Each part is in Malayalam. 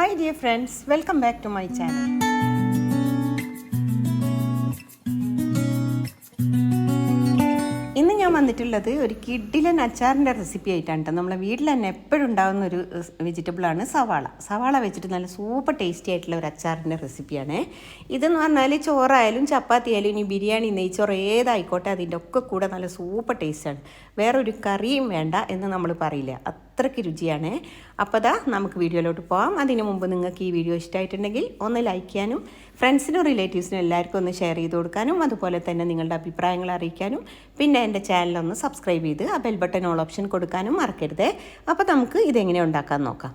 Hi dear friends welcome back to my channel ഇന്ന് ഞാൻ വന്നിട്ടുള്ളത് ഒരു കിഡിലൻ അച്ചാറിന്റെ റെസിപ്പി ആയിട്ടാണ് കേട്ടോ നമ്മളെ വീട്ടിൽ തന്നെ എപ്പോഴും ഉണ്ടാകുന്ന ഒരു വെജിറ്റബിളാണ് സവാള. സവാള വെച്ചിട്ട് നല്ല സൂപ്പർ ടേസ്റ്റി ആയിട്ടുള്ള ഒരു അച്ചാറിന്റെ റെസിപ്പിയാണ് ഇതെന്ന് പറഞ്ഞാൽ ചോറായാലും ചപ്പാത്തി ആയാലും ഇനി ബിരിയാണി നെയ്ച്ചോറ് ഏതായിക്കോട്ടെ അതിന്റെ ഒക്കെ കൂടെ നല്ല സൂപ്പർ ടേസ്റ്റാണ് വേറൊരു കറിയും വേണ്ട എന്ന് നമ്മൾ പറയില്ല. അത്രയ്ക്ക് രുചിയാണ്. അപ്പോൾ ദാ നമുക്ക് വീഡിയോയിലോട്ട് പോകാം അതിനു മുമ്പ് നിങ്ങൾക്ക് ഈ വീഡിയോ ഇഷ്ടമായിട്ടുണ്ടെങ്കിൽ ഒന്ന് ലൈക്ക് ചെയ്യാനും ഫ്രണ്ട്സിനും റിലേറ്റീവ്സിനും എല്ലാവർക്കും ഒന്ന് ഷെയർ ചെയ്ത് കൊടുക്കാനും അതുപോലെ തന്നെ നിങ്ങളുടെ അഭിപ്രായങ്ങൾ അറിയിക്കാനും പിന്നെ എന്റെ ചാനലൊന്ന് സബ്സ്ക്രൈബ് ചെയ്ത് ആ ബെൽ ബട്ടൺ ഓൾ ഓപ്ഷൻ കൊടുക്കാനും മറക്കരുത്. അപ്പോൾ നമുക്ക് ഇതെങ്ങനെ ഉണ്ടാക്കാൻ നോക്കാം.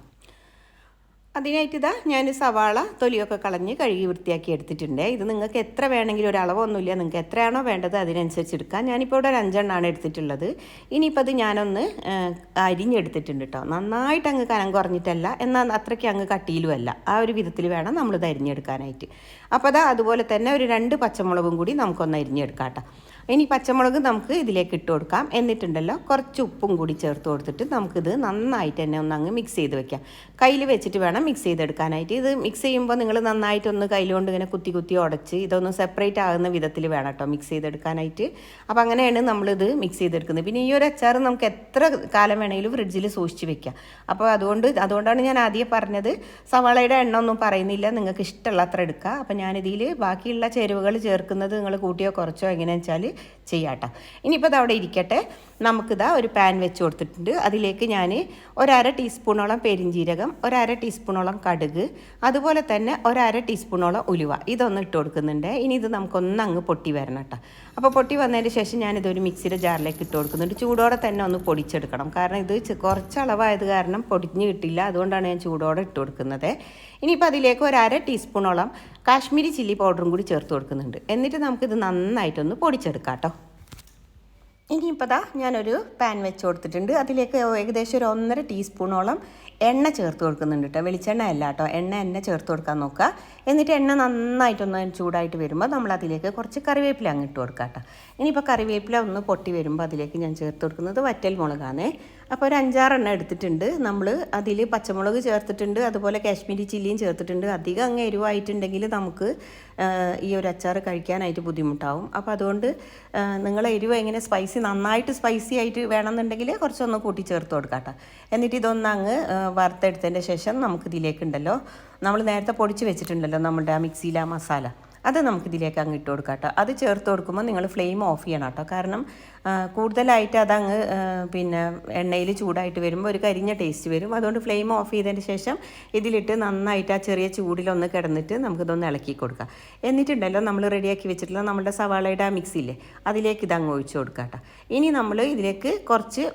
അതിനായിട്ട് ഇതാ ഞാൻ സവാള തൊലിയൊക്കെ കളഞ്ഞ് കഴുകി വൃത്തിയാക്കി എടുത്തിട്ടുണ്ട്. ഇത് നിങ്ങൾക്ക് എത്ര വേണമെങ്കിലും ഒരു അളവൊന്നുമില്ല നിങ്ങൾക്ക് എത്രയാണോ വേണ്ടത് അതിനനുസരിച്ച് എടുക്കാം. ഞാനിപ്പോൾ ഇവിടെ ഒരു അഞ്ചെണ്ണമാണ് എടുത്തിട്ടുള്ളത്. ഇനിയിപ്പോൾ അത് ഞാനൊന്ന് അരിഞ്ഞെടുത്തിട്ടുണ്ട് കേട്ടോ നന്നായിട്ട് അങ്ങ് കനം കുറഞ്ഞിട്ടല്ല എന്നാൽ അത്രയ്ക്ക് അങ്ങ് കട്ടിയിലുമല്ല. ആ ഒരു വിധത്തിൽ വേണം നമ്മളിത് അരിഞ്ഞെടുക്കാനായിട്ട്. അപ്പോൾ അതാ അതുപോലെ തന്നെ ഒരു രണ്ട് പച്ചമുളകും കൂടി നമുക്കൊന്ന് അരിഞ്ഞെടുക്കാം കേട്ടോ ഇനി പച്ചമുളക് നമുക്ക് ഇതിലേക്ക് ഇട്ട് കൊടുക്കാം. എന്നിട്ടുണ്ടല്ലോ കുറച്ച് ഉപ്പും കൂടി ചേർത്ത് കൊടുത്തിട്ട് നമുക്കിത് നന്നായിട്ട് തന്നെ ഒന്ന് അങ്ങ് മിക്സ് ചെയ്ത് വെക്കാം. കയ്യിൽ വെച്ചിട്ട് വേണം മിക്സ് ചെയ്തെടുക്കാനായിട്ട്. ഇത് മിക്സ് ചെയ്യുമ്പോൾ നിങ്ങൾ നന്നായിട്ടൊന്ന് കയ്യിലുകൊണ്ട് ഇങ്ങനെ കുത്തി കുത്തി ഉടച്ച് ഇതൊന്ന് സെപ്പറേറ്റ് ആകുന്ന വിധത്തിൽ വേണം കേട്ടോ മിക്സ് ചെയ്തെടുക്കാനായിട്ട്. അപ്പോൾ അങ്ങനെയാണ് നമ്മളിത് മിക്സ് ചെയ്തെടുക്കുന്നത്. പിന്നെ ഈ ഒരു അച്ചാർ നമുക്ക് എത്ര കാലം വേണമെങ്കിലും ഫ്രിഡ്ജിൽ സൂക്ഷിച്ച് വെക്കാം. അപ്പോൾ അതുകൊണ്ട് അതുകൊണ്ടാണ് ഞാൻ ആദ്യം പറഞ്ഞത് സവാളയുടെ എണ്ണ ഒന്നും പറയുന്നില്ല നിങ്ങൾക്ക് ഇഷ്ടമുള്ള അത്ര എടുക്കുക അപ്പോൾ ഞാനിതിൽ ബാക്കിയുള്ള ചേരുവകൾ ചേർക്കുന്നത് നിങ്ങൾ കൂട്ടിയോ കുറച്ചോ എങ്ങനെയാണെന്ന് വെച്ചാൽ ചെയ്യാട്ടോ. ഇനിയിപ്പോൾ അതവിടെ അവിടെ ഇരിക്കട്ടെ. നമുക്കിതാ ഒരു പാൻ വെച്ച് കൊടുത്തിട്ടുണ്ട്. അതിലേക്ക് ഞാൻ ഒരര ടീസ്പൂണോളം പെരിഞ്ജീരകം ഒരര ടീസ്പൂണോളം കടുക് അതുപോലെ തന്നെ ഒരര ടീസ്പൂണോളം ഉലുവ. ഇതൊന്ന് ഇട്ട് കൊടുക്കുന്നുണ്ട്. ഇനി ഇത് നമുക്കൊന്ന് അങ്ങ് പൊട്ടി വരണം കേട്ടോ. അപ്പോൾ പൊട്ടി വന്നതിന് ശേഷം ഞാനിതൊരു മിക്സിയുടെ ജാറിലേക്ക് ഇട്ട് കൊടുക്കുന്നുണ്ട്. ചൂടോടെ തന്നെ ഒന്ന് പൊടിച്ചെടുക്കണം. കാരണം ഇത് കുറച്ച് അളവായത് കാരണം പൊടിഞ്ഞ് കിട്ടില്ല. അതുകൊണ്ടാണ് ഞാൻ ചൂടോടെ ഇട്ട് കൊടുക്കുന്നത്. ഇനിയിപ്പോൾ അതിലേക്ക് ഒരു അര ടീസ്പൂണോളം കാശ്മീരി ചില്ലി പൗഡറും കൂടി ചേർത്ത് കൊടുക്കുന്നുണ്ട്. എന്നിട്ട് നമുക്കിത് നന്നായിട്ടൊന്ന് പൊടിച്ചെടുക്കാം. കേട്ടോ ഇനിയിപ്പോൾ ഞാനൊരു പാൻ വെച്ച് കൊടുത്തിട്ടുണ്ട്. അതിലേക്ക് ഏകദേശം ഒരു ഒന്നര ടീസ്പൂണോളം എണ്ണ ചേർത്ത് കൊടുക്കുന്നുണ്ട് കേട്ടോ വെളിച്ചെണ്ണ അല്ല കേട്ടോ എണ്ണ എണ്ണ ചേർത്ത് കൊടുക്കാൻ നോക്കുക. എന്നിട്ട് എണ്ണ നന്നായിട്ടൊന്ന് ചൂടായിട്ട് വരുമ്പോൾ നമ്മൾ അതിലേക്ക് കുറച്ച് കറിവേപ്പില അങ്ങ് ഇട്ട് കൊടുക്കുക കേട്ടോ ഇനിയിപ്പോൾ കറിവേപ്പില ഒന്ന് പൊട്ടി വരുമ്പോൾ അതിലേക്ക് ഞാൻ ചേർത്ത് കൊടുക്കുന്നത് വറ്റൽ മുളകാണ്. അപ്പോൾ ഒരു അഞ്ചാറെണ്ണം എടുത്തിട്ടുണ്ട് നമ്മൾ. അതിൽ പച്ചമുളക് ചേർത്തിട്ടുണ്ട്. അതുപോലെ കാശ്മീരി ചില്ലിയും ചേർത്തിട്ടുണ്ട്. അധികം അങ്ങ് എരിവായിട്ടുണ്ടെങ്കിൽ നമുക്ക് ഈ ഒരു അച്ചാർ കഴിക്കാനായിട്ട് ബുദ്ധിമുട്ടാവും. അപ്പോൾ അതുകൊണ്ട് നിങ്ങൾ എരിവ് എങ്ങനെ സ്പൈസി നന്നായിട്ട് സ്പൈസി ആയിട്ട് വേണമെന്നുണ്ടെങ്കിൽ കുറച്ചൊന്ന് കൂട്ടി ചേർത്ത് കൊടുക്കാം കേട്ടോ എന്നിട്ട് ഇതൊന്ന് അങ്ങ് വറുത്തെടുത്തതിന്റെ ശേഷം നമുക്കിതിലേക്കുണ്ടല്ലോ. നമ്മൾ നേരത്തെ പൊടിച്ച് വെച്ചിട്ടുണ്ടല്ലോ നമ്മുടെ ആ മിക്സിയിലെ ആ മസാല. അത് നമുക്ക് ഇതിലേക്ക് അങ്ങ് ഇട്ട് കൊടുക്കാം കേട്ടോ. അത് ചേർത്ത് കൊടുക്കുമ്പോൾ നിങ്ങൾ ഫ്ലെയിം ഓഫ് ചെയ്യണം കേട്ടോ. കാരണം കൂടുതലായിട്ട് അതങ്ങ് പിന്നെ എണ്ണയിൽ ചൂടായിട്ട് വരുമ്പോൾ ഒരു കരിഞ്ഞ ടേസ്റ്റ് വരും. അതുകൊണ്ട് ഫ്ലെയിം ഓഫ് ചെയ്തതിന് ശേഷം ഇതിലിട്ട് നന്നായിട്ട് ആ ചെറിയ ചൂടിലൊന്ന് കിടന്നിട്ട് നമുക്കിതൊന്ന് ഇളക്കി കൊടുക്കാം. എന്നിട്ടുണ്ടല്ലോ നമ്മൾ റെഡിയാക്കി വെച്ചിട്ടുള്ള നമ്മുടെ സവാളയുടെ ആ മിക്സിയില്ലേ അതിലേക്ക് ഇതങ്ങ് ഒഴിച്ച് കൊടുക്കാം കേട്ടോ. ഇനി നമ്മൾ ഇതിലേക്ക് കുറച്ച്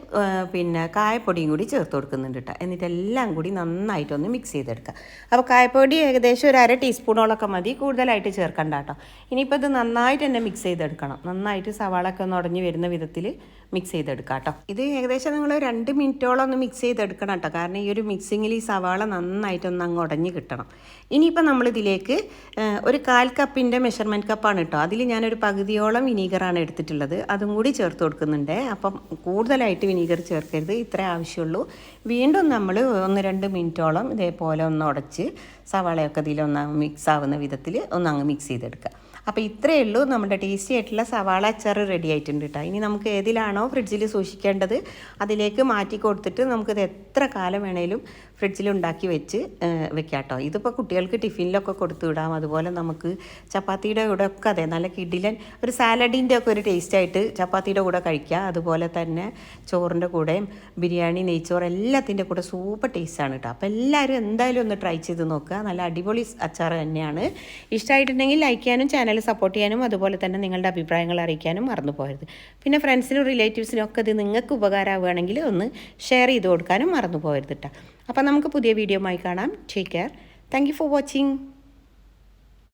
പിന്നെ കായപ്പൊടിയും കൂടി ചേർത്ത് കൊടുക്കുന്നുണ്ട് കേട്ടോ. എന്നിട്ട് എല്ലാം കൂടി നന്നായിട്ടൊന്ന് മിക്സ് ചെയ്തെടുക്കുക അപ്പോൾ കായപ്പൊടി ഏകദേശം ഒരു അര ടീസ്പൂണോളൊക്കെ മതി. കൂടുതലായിട്ട് ചേർക്കണ്ട കേട്ടോ ഇനിയിപ്പോൾ ഇത് നന്നായിട്ട് തന്നെ മിക്സ് ചെയ്തെടുക്കണം. നന്നായിട്ട് സവാളൊക്കെ ഒന്ന് ഉടഞ്ഞ് വരുന്ന വിധത്തിൽ മിക്സ് ചെയ്തെടുക്കാം കേട്ടോ. ഇത് ഏകദേശം നിങ്ങൾ രണ്ട് മിനിറ്റോളം ഒന്ന് മിക്സ് ചെയ്തെടുക്കണം കേട്ടോ. കാരണം ഈ ഒരു മിക്സിങ്ങിൽ ഈ സവാള നന്നായിട്ടൊന്ന് അങ്ങ് ഉടഞ്ഞ് കിട്ടണം. ഇനിയിപ്പോൾ നമ്മൾ ഇതിലേക്ക് ഒരു കാൽ കപ്പിന്റെ മെഷർമെന്റ് കപ്പാണ് കേട്ടോ. അതിൽ ഞാനൊരു പകുതിയോളം വിനീഗറാണ് എടുത്തിട്ടുള്ളത്. അതും കൂടി ചേർത്ത് കൊടുക്കുന്നുണ്ട്. അപ്പം കൂടുതലായിട്ട് വിനീഗർ ചേർക്കരുത്. ഇത്രേ ആവശ്യമുള്ളൂ. വീണ്ടും നമ്മൾ ഒന്ന് രണ്ട് മിനിറ്റോളം ഇതേപോലെ ഒന്ന് ഉടച്ച് സവാളയൊക്കെ ഇതിലൊന്ന് മിക്സ് ആവുന്ന വിധത്തിൽ ഒന്ന് അങ്ങ് മിക്സ് ചെയ്തെടുക്കുക. അപ്പോൾ ഇത്രയേ ഉള്ളൂ നമ്മുടെ ടേസ്റ്റി ആയിട്ടുള്ള സവാള അച്ചാർ റെഡി ആയിട്ടുണ്ട് കേട്ടോ ഇനി നമുക്ക് ഏതിലാണോ ഫ്രിഡ്ജിൽ സൂക്ഷിക്കേണ്ടത് അതിലേക്ക് മാറ്റി കൊടുത്തിട്ട് നമുക്കിത് എത്ര കാലം വേണേലും ഫ്രിഡ്ജിൽ ഉണ്ടാക്കി വെച്ച് വെക്കാം കേട്ടോ ഇതിപ്പോൾ കുട്ടികൾക്ക് ടിഫിനിലൊക്കെ കൊടുത്തു വിടാം. അതുപോലെ നമുക്ക് ചപ്പാത്തിയുടെ കൂടെ ഒക്കെ അതെ നല്ല കിഡിലൻ ഒരു സാലഡിന്റെ ഒക്കെ ഒരു ടേസ്റ്റ് ആയിട്ട് ചപ്പാത്തിയുടെ കൂടെ കഴിക്കാം. അതുപോലെ തന്നെ ചോറിന്റെ കൂടെയും ബിരിയാണി നെയ്ച്ചോറ് എല്ലാത്തിന്റെ കൂടെ സൂപ്പർ ടേസ്റ്റ് ആണ് കേട്ടോ അപ്പോൾ എല്ലാവരും എന്തായാലും ഒന്ന് ട്രൈ ചെയ്ത് നോക്കുക. നല്ല അടിപൊളി അച്ചാർ തന്നെയാണ്. ഇഷ്ടമായിട്ടുണ്ടെങ്കിൽ ലൈക്ക് ചെയ്യാനും ചാനൽ സപ്പോർട്ട് ചെയ്യാനും അതുപോലെ തന്നെ നിങ്ങളുടെ അഭിപ്രായങ്ങൾ അറിയിക്കാനും മറന്നു പോകരുത്. പിന്നെ ഫ്രണ്ട്സിനും റിലേറ്റീവ്സിനും ഒക്കെ ഇത് നിങ്ങൾക്ക് ഉപകാരമാവുകയാണെങ്കിൽ ഒന്ന് ഷെയർ ചെയ്ത് കൊടുക്കാനും മറന്നു പോകരുത് കേട്ടോ അപ്പോൾ നമുക്ക് പുതിയ വീഡിയോ ആയി കാണാം. Take care thank for watching